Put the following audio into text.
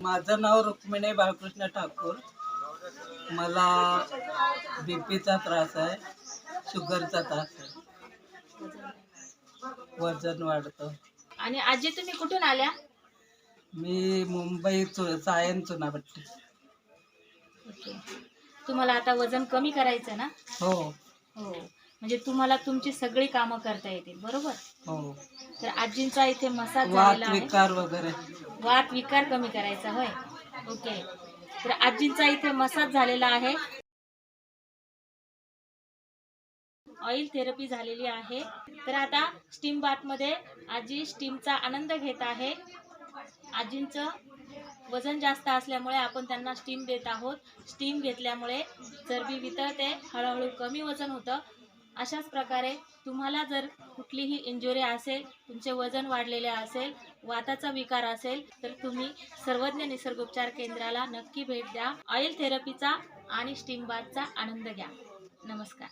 माझं नाव रुक्मिणी बाळकृष्ण ठाकूर. मला बी पीचा त्रास आहे. शुगरचा त्रास आहे. वजन वाढतं. आणि आजी तुम्ही कुठून आल्या? मी मुंबई चु सायन चुनाभट्टी ओके. तुम्हाला आता वजन कमी करायचं ना? हो. हो. म्हणजे तुम्हाला तुमची सगळी कामं करता येतील बरोबर? हो. तर आजींचा इथे मसाज वात झालेला आहे. विकार वगैरे. वात विकार कमी करायचा होय? ओके तर आजींचा इथे मसाज झालेला आहे. ऑइल थेरपी झालेली आहे. तर आता स्टीम बाथमध्ये आजी स्टीमचा आनंद घेत आहे. आजींचं वजन जास्त असल्यामुळे आपण त्यांना स्टीम देत आहोत. स्टीम घेतल्यामुळे चरबी वितळते हळूहळू कमी वजन होतं. अशाच प्रकारे तुम्हाला जर कुठलीही इंजुरी असेल तुमचे वजन वाढलेले असेल वाताचा विकार असेल तर तुम्ही सर्वज्ञ निसर्गोपचार केंद्राला नक्की भेट द्या. ऑइल थेरपीचा आणि स्टीम बाथचा आनंद घ्या. नमस्कार.